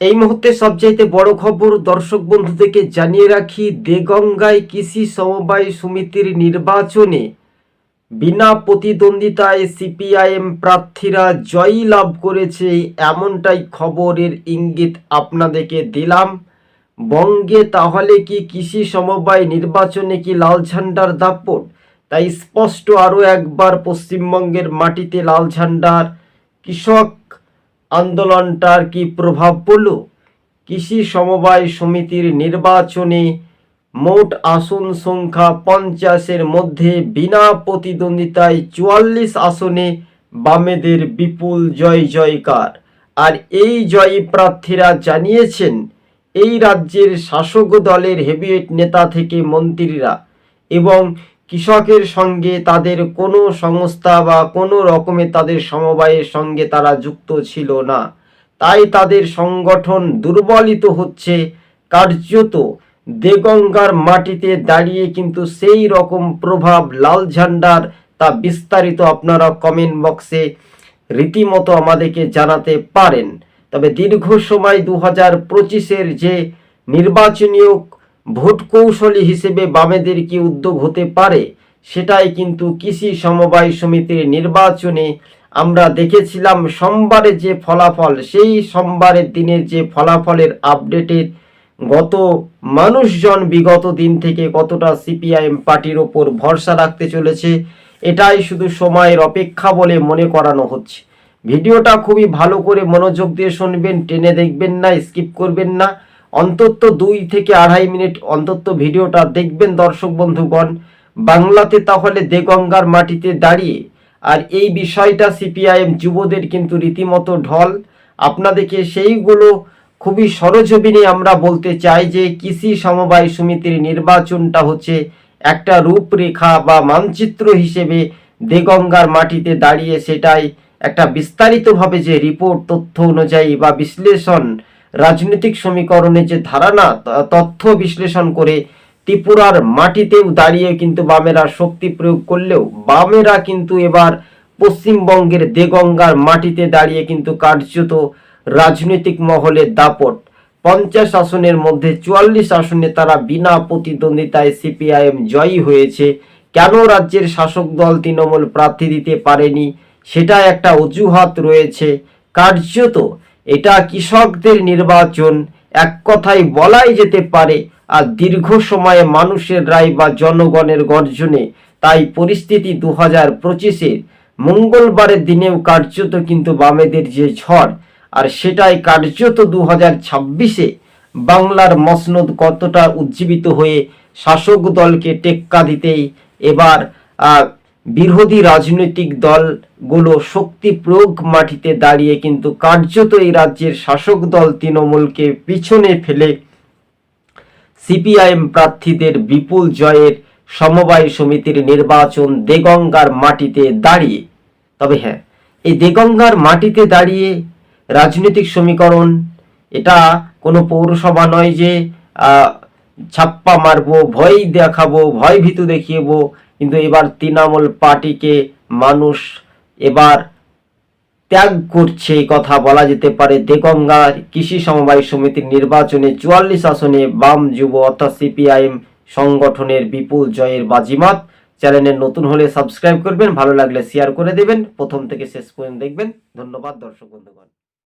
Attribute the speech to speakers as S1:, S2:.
S1: এই মুহূর্তে সবচাইতে বড় খবর দর্শক বন্ধুদেরকে জানিয়ে রাখি, দেগঙ্গায় কৃষি সমবায় সমিতির নির্বাচনে বিনা প্রতিদ্বন্দ্বিতায় সিপিআইএম প্রার্থীরা জয়ী লাভ করেছে এমনটাই খবরের ইঙ্গিত আপনাদেরকে দিলাম। বঙ্গে তাহলে কি কৃষি সমবায় নির্বাচনে কি লাল ঝান্ডার দাপট? তাই স্পষ্ট আরও একবার পশ্চিমবঙ্গের মাটিতে লাল ঝান্ডার। কৃষক আন্দোলনটার কি প্রভাব পড়ল? কৃষি সমবায় সমিতির নির্বাচনে মোট আসন সংখ্যা পঞ্চাশের মধ্যে বিনা প্রতিদ্বন্দ্বিতায় চুয়াল্লিশ আসনে বামেদের বিপুল জয় জয়কার। আর এই জয়ী প্রার্থীরা জানিয়েছেন, এই রাজ্যের শাসক দলের হেভিওয়েট নেতা থেকে মন্ত্রীরা এবং কৃষকের সঙ্গে তাদের কোনো সংস্থা বা কোনো রকমের তাদের সমবায়ের সঙ্গে তারা যুক্ত ছিল না। তাই তাদের সংগঠন দুর্বলিত হচ্ছে। কার্যত দেগঙ্গার মাটিতে দাঁড়িয়ে কিন্তু সেই রকম প্রভাব লাল ঝান্ডার, তা বিস্তারিত আপনারা কমেন্ট বক্সে রীতিমতো আমাদেরকে জানাতে পারেন। তবে দীর্ঘ সময় দু হাজার পঁচিশের যে নির্বাচনীয় ভোট কৌশলী হিসেবে বামেদের কি উদ্যোগ হতে পারে? সেটাই কিন্তু কৃষি সমবায় সমিতির নির্বাচনে আমরা দেখেছিলাম সোমবারে যে ফলাফল, সেই সোমবারের দিনের যে ফলাফলের আপডেটের গত মানুষজন বিগত দিন থেকে কতটা সিপিআইএম পার্টির ওপর ভরসা রাখতে চলেছে, এটাই শুধু সময়ের অপেক্ষা বলে মনে করানো হচ্ছে। ভিডিওটা খুবই ভালো করে মনোযোগ দিয়ে শুনবেন, টেনে দেখবেন না, স্কিপ করবেন না। অন্তত দুই থেকে আড়াই মিনিট অন্তত ভিডিওটা দেখবেন দর্শক বন্ধুগণ। বাংলাতে তাহলে দেগঙ্গার মাটিতে দাঁড়িয়ে। আর এই বিষয়টা সিপিআইএম যুবদের কিন্তু রীতিমতো ঢল। আপনাদেরকে সেইগুলো খুবই সরজমিনে আমরা বলতে চাই যে কৃষি সমবায় সমিতির নির্বাচনটা হচ্ছে একটা রূপরেখা বা মানচিত্র হিসেবে দেগঙ্গার মাটিতে দাঁড়িয়ে সেটাই একটা বিস্তারিতভাবে যে রিপোর্ট তথ্য অনুযায়ী বা বিশ্লেষণ রাজনৈতিক সমীকরণের যে ধারণা তথ্য বিশ্লেষণ করে ত্রিপুরার মাটিতেও দাঁড়িয়ে কিন্তু বামেরা শক্তি প্রয়োগ করলেও বামেরা কিন্তু এবার পশ্চিমবঙ্গের দেগঙ্গার মাটিতে দাঁড়িয়ে কিন্তু কার্যত রাজনৈতিক মহলের দাপট। পঞ্চাশ আসনের মধ্যে চুয়াল্লিশ আসনে তারা বিনা প্রতিদ্বন্দ্বিতায় সিপিআইএম জয়ী হয়েছে। কেন রাজ্যের শাসক দল তৃণমূল প্রার্থী দিতে পারেনি? সেটা একটা অজুহাত রয়েছে। কার্যত এটা কৃষকদের নির্বাচন। এক কথায় বলাই যেতে পারে, আর দীর্ঘ সময়ে মানুষের রায় বা জনগণের গর্জনে। তাই পরিস্থিতি দু হাজার পঁচিশের মঙ্গলবারের দিনেও কার্যত কিন্তু বামেদের যে ঝড়, আর সেটাই কার্যত দু হাজার ছাব্বিশে। বাংলার মসনদ কতটা উজ্জীবিত হয়ে শাসক দলকে টেক্কা দিতেই এবার বিরোধী রাজনৈতিক দলগুলো শক্তি প্রয়োগ মাটিতে দাঁড়িয়ে কিন্তু কার্যত এই রাজ্যের শাসক দল তৃণমূলকে পিছনে ফেলে সিপিআইএম প্রার্থীদের বিপুল জয়ের সমবায় সমিতির নির্বাচন দেগঙ্গার মাটিতে দাঁড়িয়ে। তবে হ্যাঁ এই দেগঙ্গার মাটিতে দাঁড়িয়ে রাজনৈতিক সমীকরণ, এটা কোনো পৌরসভা নয় যে ছাপ্পা মারবো, ভয় দেখাবো, ভয় ভীতু দেখিয়েবো কিন্তু এবার তৃণমূল পার্টিকে মানুষ এবার ত্যাগ করছে, এই কথা বলা যেতে পারে। দেগঙ্গা কৃষি সমবায় সমিতির নির্বাচনে চুয়াল্লিশ আসনে বাম যুব অর্থাৎ সিপিআইএম সংগঠনের বিপুল জয়ের বাজিমাত। চ্যানেলে নতুন হলে সাবস্ক্রাইব করবেন, ভালো লাগলে শেয়ার করে দেবেন। প্রথম থেকে শেষ পর্যন্ত দেখবেন। ধন্যবাদ, দর্শক বন্ধুগণ।